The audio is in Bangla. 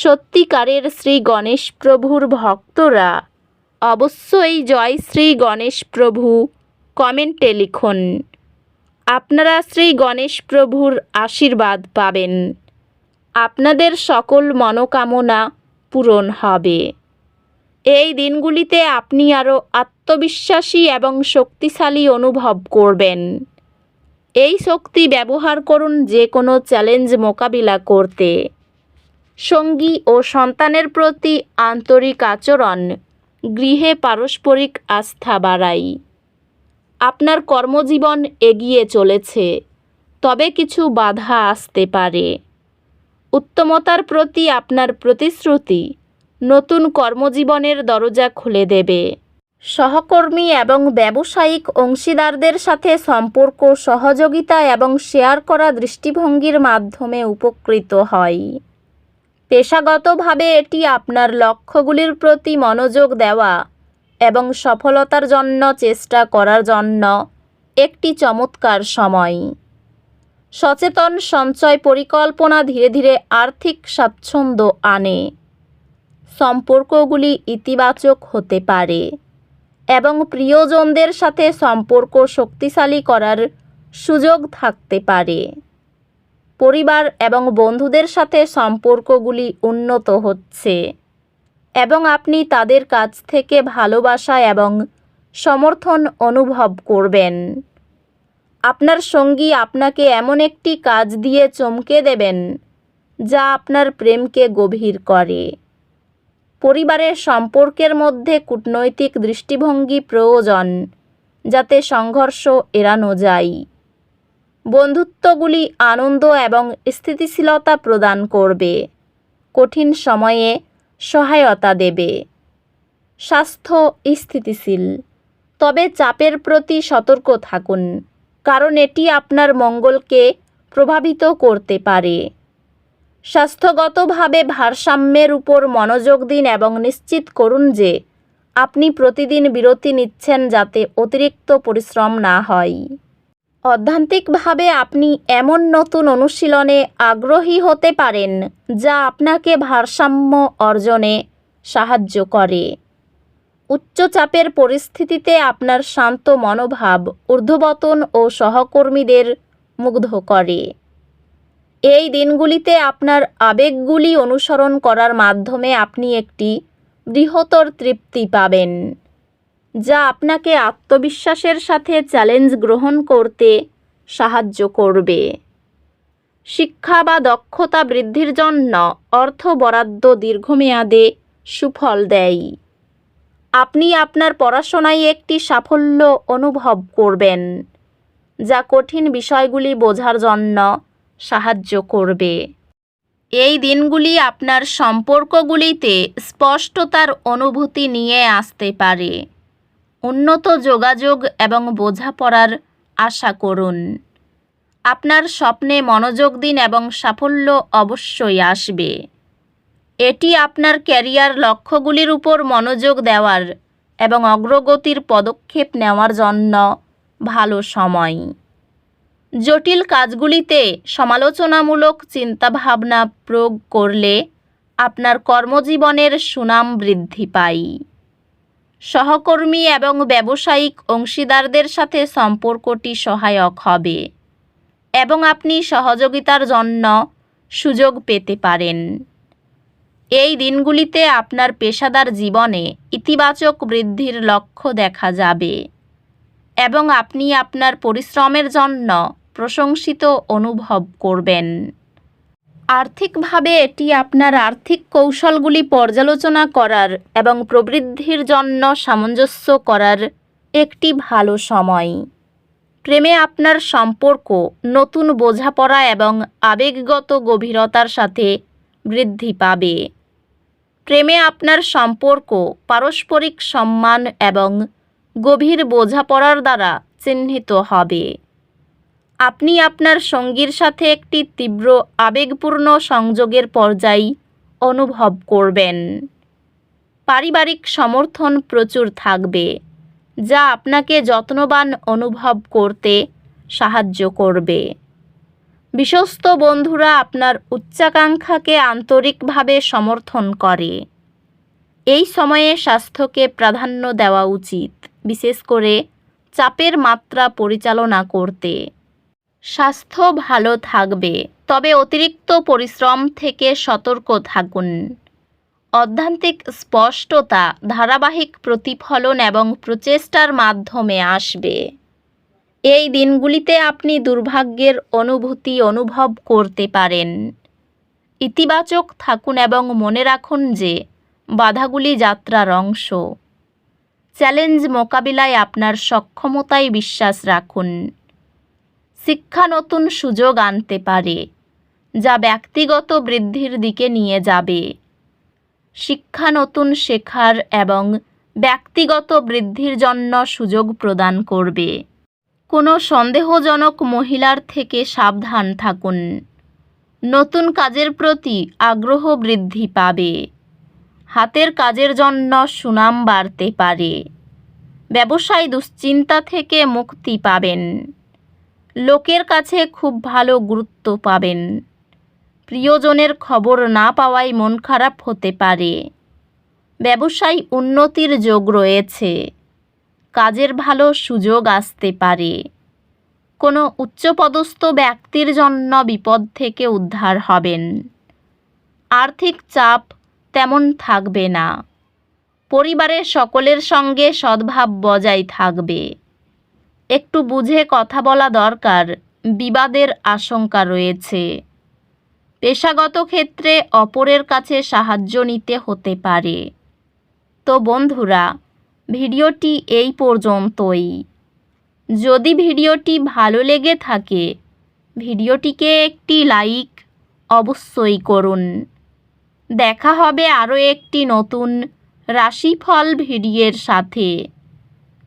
সত্যিকারের শ্রী গণেশ প্রভুর ভক্তরা। অবশ্যই জয় শ্রী গণেশ প্রভু, কমেন্টে লিখুন। আপনারা শ্রী গণেশ প্রভুর আশীর্বাদ পাবেন। আপনাদের সকল মনোকামনা পূরণ হবে। এই দিনগুলিতে আপনি আরও আত্মবিশ্বাসী এবং শক্তিশালী অনুভব করবেন। এই শক্তি ব্যবহার করুন যে কোনো চ্যালেঞ্জ মোকাবিলা করতে। সঙ্গী ও সন্তানের প্রতি আন্তরিক আচরণ, গৃহে পারস্পরিক আস্থা বাড়াই। আপনার কর্মজীবন এগিয়ে চলেছে, তবে কিছু বাধা আসতে পারে। উত্তমতার প্রতি আপনার প্রতিশ্রুতি নতুন কর্মজীবনের দরজা খুলে দেবে। সহকর্মী এবং ব্যবসায়িক অংশীদারদের সাথে সম্পর্ক, সহযোগিতা এবং শেয়ার করা দৃষ্টিভঙ্গির মাধ্যমে উপকৃত হয়। পেশাগতভাবে এটি আপনার লক্ষ্যগুলির প্রতি মনোযোগ দেওয়া এবং সফলতার জন্য চেষ্টা করার জন্য একটি চমৎকার সময়। সচেতন সঞ্চয় পরিকল্পনা ধীরে ধীরে আর্থিক স্বাচ্ছন্দ্য আনে। সম্পর্কগুলি ইতিবাচক হতে পারে এবং প্রিয়জনদের সাথে সম্পর্ক শক্তিশালী করার সুযোগ থাকতে পারে। পরিবার এবং বন্ধুদের সাথে সম্পর্কগুলি উন্নত হচ্ছে এবং আপনি তাদের কাছ থেকে ভালোবাসা এবং সমর্থন অনুভব করবেন। আপনার সঙ্গী আপনাকে এমন একটি কাজ দিয়ে চমকে দেবেন, যা আপনার প্রেমকে গভীর করে। পরিবারের সম্পর্কের মধ্যে কূটনৈতিক দৃষ্টিভঙ্গি প্রয়োজন, যাতে সংঘর্ষ এড়ানো যায়। বন্ধুত্বগুলি আনন্দ এবং স্থিতিশীলতা প্রদান করবে। কঠিন সময়ে সহায়তা দেবে। স্বাস্থ্য স্থিতিশীল। তবে চাপের প্রতি সতর্ক থাকুন, কারণ এটি আপনার মঙ্গলকে প্রভাবিত করতে পারে। স্বাস্থ্যগতভাবে ভারসাম্যের উপর মনোযোগ দিন এবং নিশ্চিত করুন যে আপনি প্রতিদিন বিরতি নিচ্ছেন যাতে অতিরিক্ত পরিশ্রম না হয়। অধ্যান্তিকভাবে আপনি এমন নতুন অনুশীলনে আগ্রহী হতে পারেন, যা আপনাকে ভারসাম্য অর্জনে সাহায্য করে। উচ্চচাপের পরিস্থিতিতে আপনার শান্ত মনোভাব ঊর্ধ্ববতন ও সহকর্মীদের মুগ্ধ করে। এই দিনগুলিতে আপনার আবেগগুলি অনুসরণ করার মাধ্যমে আপনি একটি বৃহত্তর তৃপ্তি পাবেন। যা আপনাকে আত্মবিশ্বাসের সাথে চ্যালেঞ্জ গ্রহণ করতে সাহায্য করবে। শিক্ষা বা দক্ষতা বৃদ্ধির জন্য অর্থ বরাদ্দ দীর্ঘমেয়াদে সুফল দেয়। আপনি আপনার পড়াশোনায় একটি সাফল্য অনুভব করবেন, যা কঠিন বিষয়গুলি বোঝার জন্য সাহায্য করবে। এই দিনগুলি আপনার সম্পর্কগুলিতে স্পষ্টতার অনুভূতি নিয়ে আসতে পারে। উন্নত যোগাযোগ এবং বোঝাপড়ার আশা করুন। আপনার স্বপ্নে মনোযোগ দিন এবং সাফল্য অবশ্যই আসবে। এটি আপনার ক্যারিয়ার লক্ষ্যগুলির উপর মনোযোগ দেওয়ার এবং অগ্রগতির পদক্ষেপ নেওয়ার জন্য ভালো সময়। জটিল কাজগুলিতে সমালোচনামূলক চিন্তাভাবনা প্রয়োগ করলে আপনার কর্মজীবনের সুনাম বৃদ্ধি পায়। সহকর্মী এবং ব্যবসায়িক অংশীদারদের সাথে সম্পর্কটি সহায়ক হবে এবং আপনি সহযোগিতার জন্য সুযোগ পেতে পারেন। এই দিনগুলিতে আপনার পেশাদার জীবনে ইতিবাচক বৃদ্ধির লক্ষ্য দেখা যাবে এবং আপনি আপনার পরিশ্রমের জন্য প্রশংসিত অনুভব করবেন। আর্থিকভাবে এটি আপনার আর্থিক কৌশলগুলি পর্যালোচনা করার এবং প্রবৃদ্ধির জন্য সামঞ্জস্য করার একটি ভালো সময়। প্রেমে আপনার সম্পর্ক, নতুন বোঝাপড়া এবং আবেগগত গভীরতার সাথে বৃদ্ধি পাবে। প্রেমে আপনার সম্পর্ক, পারস্পরিক সম্মান এবং গভীর বোঝাপড়ার দ্বারা চিহ্নিত হবে। আপনি আপনার সঙ্গীর সাথে একটি তীব্র আবেগপূর্ণ সংযোগের পর্যায় অনুভব করবেন। পারিবারিক সমর্থন প্রচুর থাকবে, যা আপনাকে যত্নবান অনুভব করতে সাহায্য করবে। বিশ্বস্ত বন্ধুরা আপনার উচ্চাকাঙ্ক্ষাকে আন্তরিকভাবে সমর্থন করে। এই সময়ে স্বাস্থ্যকে প্রাধান্য দেওয়া উচিত, বিশেষ করে চাপের মাত্রা পরিচালনা করতে। স্বাস্থ্য ভালো থাকবে, তবে অতিরিক্ত পরিশ্রম থেকে সতর্ক থাকুন। অধ্যান্তিক স্পষ্টতা, ধারাবাহিক প্রতিফলন এবং প্রচেষ্টার মাধ্যমে আসবে। এই দিনগুলিতে আপনি দুর্ভাগ্যের অনুভূতি অনুভব করতে পারেন। ইতিবাচক থাকুন এবং মনে রাখুন যে, বাধাগুলি যাত্রার অংশ। চ্যালেঞ্জ মোকাবিলায় আপনার সক্ষমতায় বিশ্বাস রাখুন। শিক্ষা নতুন সুযোগ আনতে পারে, যা ব্যক্তিগত বৃদ্ধির দিকে নিয়ে যাবে। শিক্ষা নতুন শেখার এবং ব্যক্তিগত বৃদ্ধির জন্য সুযোগ প্রদান করবে। কোনো সন্দেহজনক মহিলার থেকে সাবধান থাকুন। নতুন কাজের প্রতি আগ্রহ বৃদ্ধি পাবে। হাতের কাজের জন্য সুনাম বাড়তে পারে। ব্যবসায় দুশ্চিন্তা থেকে মুক্তি পাবেন। লোকের কাছে খুব ভালো গুরুত্ব পাবেন। প্রিয়জনের খবর না পাওয়ায় মন খারাপ হতে পারে। ব্যবসায় উন্নতির যোগ রয়েছে। কাজের ভালো সুযোগ আসতে পারে। কোনো উচ্চপদস্থ ব্যক্তির জন্য বিপদ থেকে উদ্ধার হবেন। আর্থিক চাপ তেমন থাকবে না। পরিবারের সকলের সঙ্গে সদ্ভাব বজায় থাকবে। একটু বুঝে কথা বলা দরকার। বিবাদের আশঙ্কা রয়েছে। পেশাগত ক্ষেত্রে অপরের কাছে সাহায্য নিতে হতে পারে। তো বন্ধুরা, ভিডিওটি এই পর্যন্তই। যদি ভিডিওটি ভালো লেগে থাকে, ভিডিওটিকে একটি লাইক অবশ্যই করুন। দেখা হবে আরও একটি নতুন রাশিফল ভিডিওর সাথে।